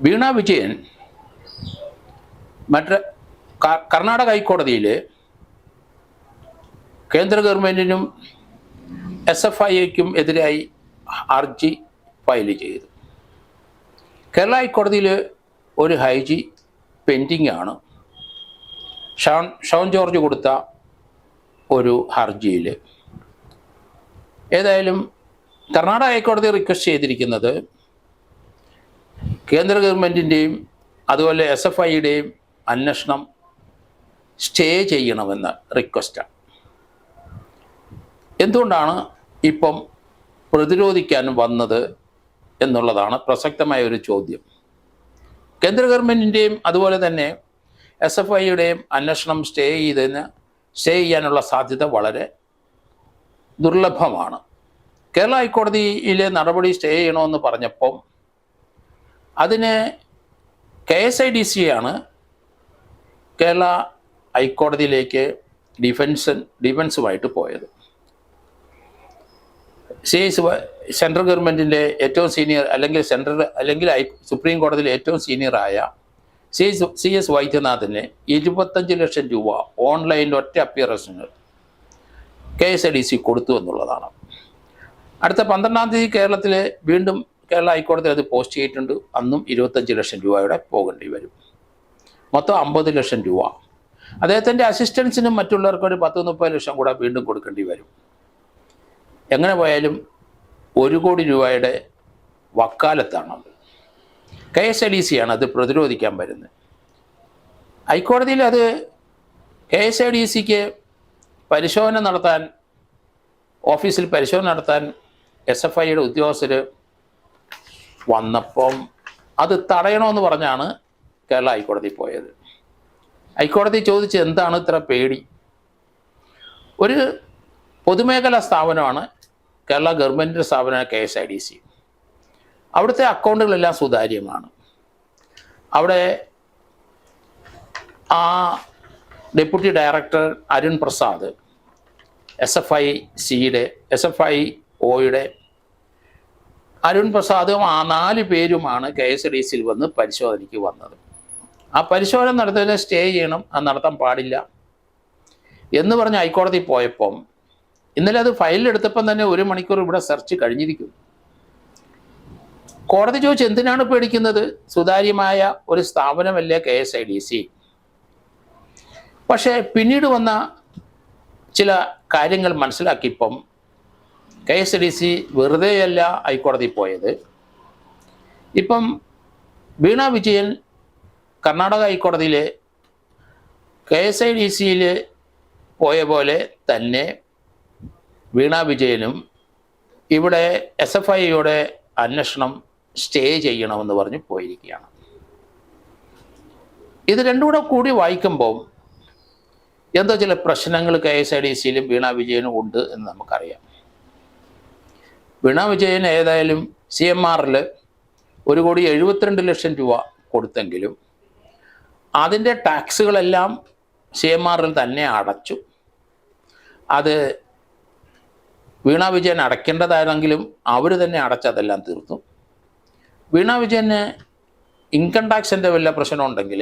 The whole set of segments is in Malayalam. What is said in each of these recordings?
വീണ വിജയൻ മറ്റ കർണാടക ഹൈക്കോടതിയിൽ കേന്ദ്ര ഗവൺമെന്റിനും എസ് എഫ് ഐക്കും എതിരായി ഹർജി ഫയൽ ചെയ്തു. കേരള ഹൈക്കോടതിയിൽ ഒരു ഹൈജി പെൻഡിങ് ആണ് ഷോൺ ഷോൺ ജോർജ് കൊടുത്ത ഒരു ഹർജിയിൽ ഏതായാലും കർണാടക ഹൈക്കോടതി റിക്വസ്റ്റ് ചെയ്തിരിക്കുന്നത് കേന്ദ്ര ഗവൺമെന്റിന്റെയും അതുപോലെ എസ് എഫ് ഐയുടെയും അന്വേഷണം സ്റ്റേ ചെയ്യണമെന്ന റിക്വസ്റ്റാണ് എന്തുകൊണ്ടാണ് ഇപ്പം പ്രതിരോധിക്കാൻ വന്നത് എന്നുള്ളതാണ് പ്രസക്തമായ ഒരു ചോദ്യം. കേന്ദ്ര ഗവൺമെന്റിന്റെയും അതുപോലെ തന്നെ എസ് എഫ് ഐയുടെയും അന്വേഷണം സ്റ്റേ ചെയ്തതിന് സ്റ്റേ ചെയ്യാനുള്ള സാധ്യത വളരെ ദുർലഭമാണ്. കേരള ഹൈക്കോടതിയിലെ നടപടി സ്റ്റേ ചെയ്യണമെന്ന് പറഞ്ഞപ്പം അതിന് K S I D C ആണ് കേരള ഹൈക്കോടതിയിലേക്ക് ഡിഫൻസ് ഡിഫൻസുമായിട്ട് പോയത്. സി സെൻട്രൽ ഗവൺമെന്റിന്റെ ഏറ്റവും സീനിയർ അല്ലെങ്കിൽ സെൻട്രൽ അല്ലെങ്കിൽ സുപ്രീം കോടതിയിലെ ഏറ്റവും സീനിയറായ സി സി എസ് വൈദ്യനാഥന് ഇരുപത്തഞ്ച് ലക്ഷം രൂപ ഓൺലൈനിൽ ഒറ്റ അപ്പിയറൻസിന് K S I D C കൊടുത്തു എന്നുള്ളതാണ്. അടുത്ത പന്ത്രണ്ടാം തീയതി കേരളത്തിൽ വീണ്ടും കേരള ഹൈക്കോടതി അത് പോസ്റ്റ് ചെയ്തിട്ടുണ്ട്. അന്നും ഇരുപത്തഞ്ച് ലക്ഷം രൂപയുടെ പോകേണ്ടി വരും. മൊത്തം അമ്പത് ലക്ഷം രൂപ. അദ്ദേഹത്തിന്റെ അസിസ്റ്റൻസിനും മറ്റുള്ളവർക്കും ഒരു പത്ത് മുപ്പത് ലക്ഷം കൂടെ വീണ്ടും കൊടുക്കേണ്ടി വരും. എങ്ങനെ പോയാലും ഒരു കോടി രൂപയുടെ വക്കാലത്താണ് K S L D C ആണ് അത് പ്രതിരോധിക്കാൻ വരുന്നത്. ഹൈക്കോടതിയിൽ അത് കെ എസ് ഐ ഡി സിക്ക് പരിശോധന നടത്താൻ ഓഫീസിൽ പരിശോധന നടത്താൻ എസ് എഫ് ഐയുടെ ഉദ്യോഗസ്ഥർ വന്നപ്പം അത് തടയണമെന്ന് പറഞ്ഞാണ് കേരള ഹൈക്കോടതി പോയത്. ഹൈക്കോടതി ചോദിച്ച് എന്താണ് ഇത്ര പേടി? ഒരു പൊതുമേഖലാ സ്ഥാപനമാണ് കേരള ഗവൺമെന്റ് സ്ഥാപനമാണ് K S I D C. അവിടുത്തെ അക്കൗണ്ടുകളെല്ലാം സുതാര്യമാണ്. അവിടെ ആ deputy director Arun Prasad S F I സിയുടെ എസ് എഫ് ഐ ഒയുടെ അരുൺ പ്രസാദും ആ നാല് പേരുമാണ് കെ എസ് ഡി സിയിൽ വന്ന് പരിശോധനയ്ക്ക് വന്നത്. ആ പരിശോധന നടത്തുന്നതിന് സ്റ്റേ ചെയ്യണം അത് നടത്താൻ പാടില്ല എന്ന് പറഞ്ഞ് ഹൈക്കോടതി പോയപ്പം ഇന്നലെ അത് ഫയലിലെടുത്തപ്പം തന്നെ ഒരു മണിക്കൂർ ഇവിടെ സെർച്ച് കഴിഞ്ഞിരിക്കും കോടതി ചോദിച്ചു എന്തിനാണ് പേടിക്കുന്നത്? സുതാര്യമായ ഒരു സ്ഥാപനമല്ലേ K S I D C? പക്ഷേ പിന്നീട് വന്ന ചില കാര്യങ്ങൾ മനസ്സിലാക്കിയപ്പം കെ എസ് ഡി സി വെറുതെയല്ല ഹൈക്കോടതി പോയത്. ഇപ്പം വീണ വിജയൻ കർണാടക ഹൈക്കോടതിയിലെ കെ എസ് ഐ ഡി സിയിൽ പോയ പോലെ തന്നെ വീണ വിജയനും ഇവിടെ എസ് എഫ് ഐയുടെ അന്വേഷണം സ്റ്റേ ചെയ്യണമെന്ന് പറഞ്ഞ് പോയിരിക്കുകയാണ്. ഇത് രണ്ടും കൂടെ കൂടി വായിക്കുമ്പോൾ എന്തോ ചില പ്രശ്നങ്ങൾ കെ എസ് ഐ ഡി സിയിലും വീണ വിജയനും ഉണ്ട് എന്ന് നമുക്കറിയാം. വീണ വിജയൻ ഏതായാലും സി എം ആറിൽ ഒരു കോടി എഴുപത്തിരണ്ട് ലക്ഷം രൂപ കൊടുത്തെങ്കിലും അതിന്റെ ടാക്സുകളെല്ലാം സി എം ആറിൽ തന്നെ അടച്ചു. അത് വീണ വിജയൻ അടയ്ക്കേണ്ടതായിരുന്നെങ്കിലും അവർ തന്നെ അടച്ചതെല്ലാം തീർത്തു. വീണ വിജയന് ഇൻകം ടാക്സിന്റെ വല്ല പ്രശ്നമുണ്ടെങ്കിൽ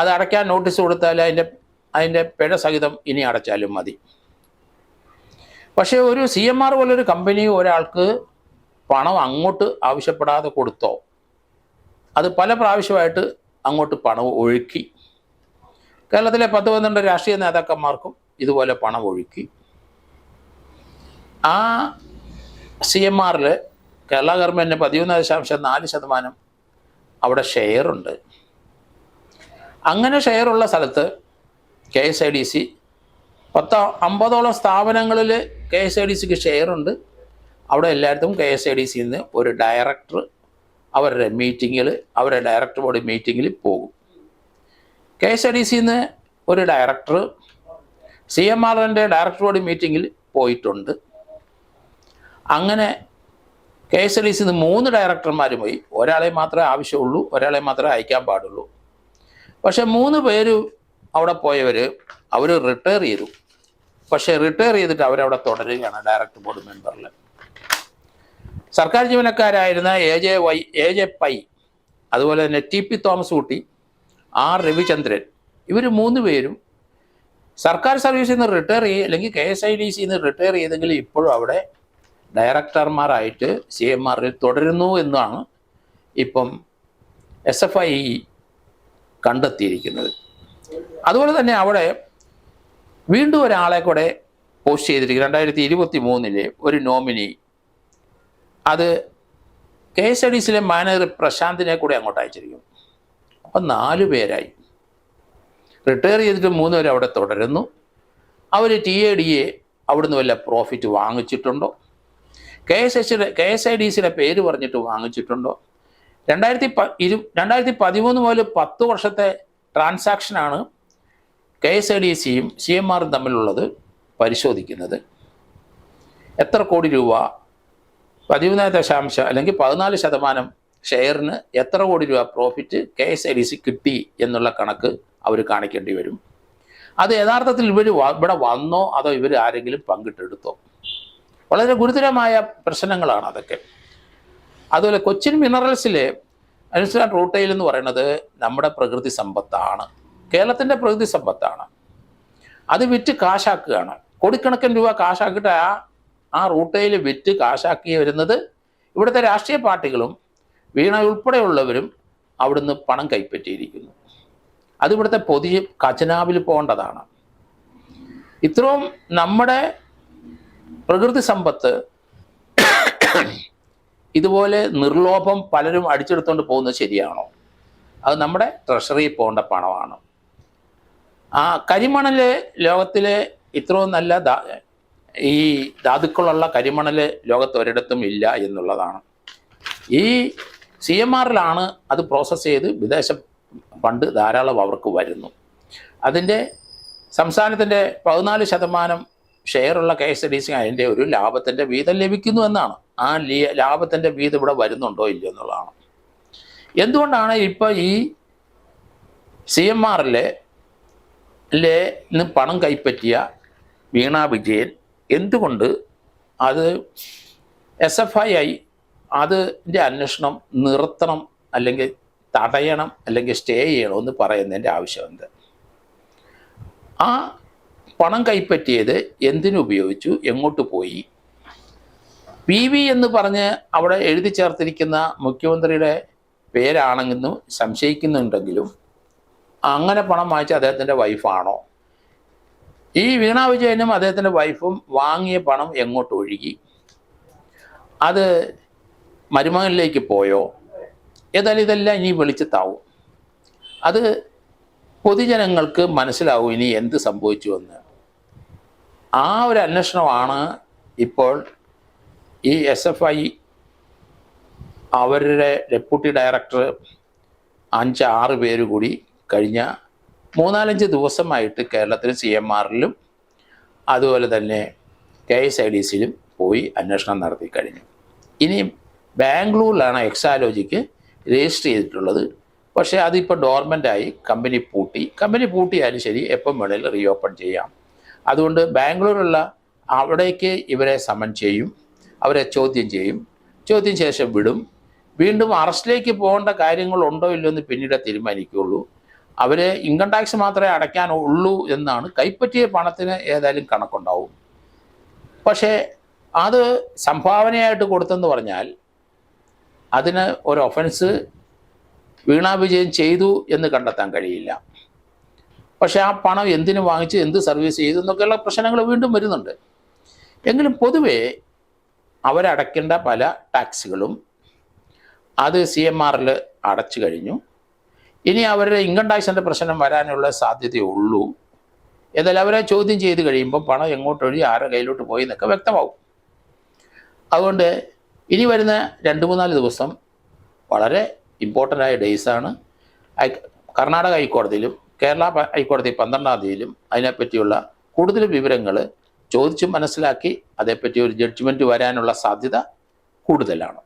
അത് അടയ്ക്കാൻ നോട്ടീസ് കൊടുത്താൽ അതിന്റെ അതിന്റെ പിഴ സഹിതം ഇനി അടച്ചാലും മതി. പക്ഷേ ഒരു സി എം ആർ പോലൊരു കമ്പനി ഒരാൾക്ക് പണം അങ്ങോട്ട് ആവശ്യപ്പെടാതെ കൊടുത്തോ അത് പല പ്രാവശ്യമായിട്ട് അങ്ങോട്ട് പണം ഒഴുക്കി. കേരളത്തിലെ പത്ത് പന്ത്രണ്ട് രാഷ്ട്രീയ നേതാക്കന്മാർക്കും ഇതുപോലെ പണം ഒഴുക്കി. ആ സി എം ആറിൽ കേരള ഗവൺമെന്റിന് പതിമൂന്ന് ദശാംശം നാല് ശതമാനം അവിടെ ഷെയറുണ്ട്. അങ്ങനെ ഷെയറുള്ള സ്ഥലത്ത് K S I D C പത്ത് അമ്പതോളം സ്ഥാപനങ്ങളിൽ കെ എസ് ഐ ഡി സിക്ക് ഷെയറുണ്ട്. അവിടെ എല്ലായിടത്തും കെ എസ് ഐ ഡി സിയിൽ നിന്ന് ഒരു ഡയറക്ടർ അവരുടെ മീറ്റിങ്ങിൽ അവരുടെ ഡയറക്ടർ ബോർഡ് മീറ്റിങ്ങിൽ പോകും. കെ എസ് ഐ ഡി സിയിൽ നിന്ന് ഒരു ഡയറക്ടർ സി എം ആർ എന്റെ ഡയറക്ടർ ബോർഡ് മീറ്റിങ്ങിൽ പോയിട്ടുണ്ട്. അങ്ങനെ കെ എസ് ഐ ഡി സിന്ന് മൂന്ന് ഡയറക്ടർമാർ പോയി. ഒരാളെ മാത്രമേ ആവശ്യമുള്ളൂ ഒരാളെ മാത്രമേ അയക്കാൻ പാടുള്ളൂ. പക്ഷെ മൂന്ന് പേര് അവിടെ പോയവർ അവർ റിട്ടയർ ചെയ്തു. പക്ഷേ റിട്ടയർ ചെയ്തിട്ട് അവരവിടെ തുടരുകയാണ് ഡയറക്ടർ ബോർഡ് മെമ്പറിൽ സർക്കാർ ജീവനക്കാരായിരുന്ന A J Y A J Pai അതുപോലെ തന്നെ T P Thomas Kutty R Ravichandran ഇവർ മൂന്ന് പേരും സർക്കാർ സർവീസിൽ നിന്ന് റിട്ടയർ ചെയ്യുക അല്ലെങ്കിൽ കെ എസ് ഐ ഡി സിയിൽ നിന്ന് റിട്ടയർ ചെയ്തെങ്കിൽ ഇപ്പോഴും അവിടെ ഡയറക്ടർമാരായിട്ട് സി എം ആറിൽ തുടരുന്നു എന്നാണ് ഇപ്പം എസ് എഫ് ഐ കണ്ടെത്തിയിരിക്കുന്നത്. അതുപോലെ തന്നെ അവിടെ വീണ്ടും ഒരാളെ കൂടെ പോസ്റ്റ് ചെയ്തിരിക്കുന്നു. രണ്ടായിരത്തി ഇരുപത്തി മൂന്നിലെ ഒരു നോമിനി. അത് കെ എസ് ഡി സിയിലെ മാനേജർ പ്രശാന്തിനെ കൂടെ അങ്ങോട്ട് അയച്ചിരിക്കും അപ്പം നാല് പേരായി. റിട്ടയർ ചെയ്തിട്ട് മൂന്ന് പേര് അവിടെ തുടരുന്നു. അവർ ടി എ ഡി എ അവിടുന്ന് വല്ല profit വാങ്ങിച്ചിട്ടുണ്ടോ? K S H K S I D സിയുടെ പേര് പറഞ്ഞിട്ട് വാങ്ങിച്ചിട്ടുണ്ടോ? രണ്ടായിരത്തി പ ഇരു രണ്ടായിരത്തി പതിമൂന്ന് മുതൽ പത്ത് വർഷത്തെ ട്രാൻസാക്ഷനാണ് കെ എസ് ഐ ഡി സിയും സി എം ആറും തമ്മിലുള്ളത് പരിശോധിക്കുന്നത്. എത്ര കോടി രൂപ? പതിമൂന്ന് ദശാംശം അല്ലെങ്കിൽ പതിനാല് ശതമാനം ഷെയറിന് എത്ര കോടി രൂപ profit K S I D C കിട്ടി എന്നുള്ള കണക്ക് അവർ കാണിക്കേണ്ടി വരും. അത് യഥാർത്ഥത്തിൽ ഇവർ ഇവിടെ വന്നോ അതോ ഇവർ ആരെങ്കിലും പങ്കിട്ടെടുത്തോ? വളരെ ഗുരുതരമായ പ്രശ്നങ്ങളാണ് അതൊക്കെ. അതുപോലെ കൊച്ചിൻ മിനറൽസിലെ അനുസരിച്ച് റൂട്ടയിൽ എന്ന് പറയുന്നത് നമ്മുടെ പ്രകൃതി സമ്പത്താണ്. കേരളത്തിന്റെ പ്രകൃതി സമ്പത്താണ്. അത് വിറ്റ് കാശാക്കുകയാണ്. കോടിക്കണക്കിന് രൂപ കാശാക്കിയിട്ട് ആ ആ റൂട്ടയിൽ വിറ്റ് കാശാക്കി വരുന്നത് ഇവിടുത്തെ രാഷ്ട്രീയ പാർട്ടികളും വീണ ഉൾപ്പെടെയുള്ളവരും അവിടുന്ന് പണം കൈപ്പറ്റിയിരിക്കുന്നു. അത് ഇവിടുത്തെ പൊതിയ ഖജനാവിൽ പോകേണ്ടതാണ്. ഇത്രയും നമ്മുടെ പ്രകൃതി സമ്പത്ത് ഇതുപോലെ നിർലോഭം പലരും അടിച്ചെടുത്തുകൊണ്ട് പോകുന്നത് ശരിയാണോ? അത് നമ്മുടെ ട്രഷറിയിൽ പോകേണ്ട പണമാണ്. ആ കരിമണൽ ലോകത്തിലെ ഇത്രയും നല്ല ഈ ധാതുക്കളുള്ള കരിമണൽ ലോകത്ത് ഒരിടത്തും ഇല്ല എന്നുള്ളതാണ്. ഈ സി എം ആറിലാണ് അത് പ്രോസസ്സ് ചെയ്ത് വിദേശ ഫണ്ട് ധാരാളം അവർക്ക് വരുന്നു. അതിന്റെ സംസ്ഥാനത്തിന്റെ പതിനാല് ശതമാനം ഷെയറുള്ള കെ എസ് ഡി സി അതിന്റെ ഒരു ലാഭത്തിന്റെ വീതം ലഭിക്കുന്നു എന്നാണ്. ആ ലാഭത്തിന്റെ വീതം ഇവിടെ വരുന്നുണ്ടോ ഇല്ലയോ എന്നുള്ളതാണ്. എന്തുകൊണ്ടാണ് ഇപ്പോൾ ഈ സി എം ആറിലെ പണം കൈപ്പറ്റിയ വീണ വിജയൻ എന്തുകൊണ്ട് അത് എസ് എഫ് ഐ ആയി അതിന്റെ അന്വേഷണം നിർത്തണം അല്ലെങ്കിൽ തടയണം അല്ലെങ്കിൽ സ്റ്റേ ചെയ്യണമെന്ന് പറയുന്നതിന്റെ ആവശ്യമുണ്ട് ആ പണം കൈപ്പറ്റിയത് എന്തിനുപയോഗിച്ചു എങ്ങോട്ട് പോയി? പി വി എന്ന് പറഞ്ഞ് അവിടെ എഴുതി ചേർത്തിരിക്കുന്ന മുഖ്യമന്ത്രിയുടെ പേരാണെന്ന് സംശയിക്കുന്നുണ്ടെങ്കിലും അങ്ങനെ പണം വാങ്ങിച്ച അദ്ദേഹത്തിന്റെ വൈഫാണോ? ഈ വീണ വിജയനും അദ്ദേഹത്തിന്റെ വൈഫും വാങ്ങിയ പണം എങ്ങോട്ട് ഒഴുകി? അത് മരുമകനിലേക്ക് പോയോ? ഏതായാലും ഇതെല്ലാം ഇനി വെളിച്ചത്താവും അത് പൊതുജനങ്ങൾക്ക് മനസ്സിലാവും ഇനി എന്ത് സംഭവിച്ചു എന്ന് ആ ഒരു അന്വേഷണമാണ് ഇപ്പോൾ ഈ എസ് എഫ് ഐ അവരുടെ ഡെപ്യൂട്ടി ഡയറക്ടർ അഞ്ച് ആറ് പേര് കൂടി കഴിഞ്ഞ മൂന്നാലഞ്ച് ദിവസമായിട്ട് കേരളത്തിൽ സി എം ആറിലും അതുപോലെ തന്നെ കെ എസ് ഐ ഡി സിയിലും പോയി അന്വേഷണം നടത്തി കഴിഞ്ഞു. ഇനി ബാംഗ്ലൂരിലാണ് എക്സാലോജിക്ക് രജിസ്റ്റർ ചെയ്തിട്ടുള്ളത്. പക്ഷേ അതിപ്പോൾ ഡോർമെന്റായി കമ്പനി പൂട്ടി. കമ്പനി പൂട്ടിയാലും ശരി എപ്പം വേണേലും റീ ഓപ്പൺ ചെയ്യാം. അതുകൊണ്ട് ബാംഗ്ലൂരുള്ള അവിടേക്ക് ഇവരെ സമൻ ചെയ്യും. അവരെ ചോദ്യം ചെയ്യും. ചോദ്യം ശേഷം വിടും. വീണ്ടും അറസ്റ്റിലേക്ക് പോകേണ്ട കാര്യങ്ങളുണ്ടോ ഇല്ലയോ എന്ന് പിന്നീട് തീരുമാനിക്കുകയുള്ളൂ. അവരെ ഇൻകം ടാക്സ് മാത്രമേ അടയ്ക്കാൻ ഉള്ളൂ എന്നാണ് കൈപ്പറ്റിയ പണത്തിന് ഏതായാലും കണക്കുണ്ടാവും. പക്ഷേ അത് സംഭാവനയായിട്ട് കൊടുത്തെന്ന് പറഞ്ഞാൽ അതിന് ഒരു ഒഫൻസ് വീണാ വിജയൻ ചെയ്തു എന്ന് കണ്ടെത്താൻ കഴിയില്ല. പക്ഷേ ആ പണം എന്തിനു വാങ്ങിച്ച് എന്ത് സർവീസ് ചെയ്തു എന്നൊക്കെയുള്ള പ്രശ്നങ്ങൾ വീണ്ടും വരുന്നുണ്ട്. എങ്കിലും പൊതുവേ അവരടയ്ക്കേണ്ട പല ടാക്സുകളും അത് സി എം ആറിൽ അടച്ചു കഴിഞ്ഞു. ഇനി അവരുടെ ഇൻകം ടാക്സിന്റെ പ്രശ്നം വരാനുള്ള സാധ്യതയുള്ളൂ ഏതായാലും അവരെ ചോദ്യം ചെയ്ത് കഴിയുമ്പോൾ പണം എങ്ങോട്ട് ഒഴി ആരുടെ കയ്യിലോട്ട് പോയി എന്നൊക്കെ വ്യക്തമാവും. അതുകൊണ്ട് ഇനി വരുന്ന രണ്ട് മൂന്നാൽ ദിവസം വളരെ ഇമ്പോർട്ടന്റ് ആയ ഡേയ്സാണ് കർണാടക ഹൈക്കോടതിയിലും കേരള ഹൈക്കോടതി പന്ത്രണ്ടാം തീയതിയിലും അതിനെപ്പറ്റിയുള്ള കൂടുതൽ വിവരങ്ങൾ ചോദിച്ച് മനസ്സിലാക്കി അതേപ്പറ്റി ഒരു ജഡ്ജ്മെന്റ് വരാനുള്ള സാധ്യത കൂടുതലാണ്.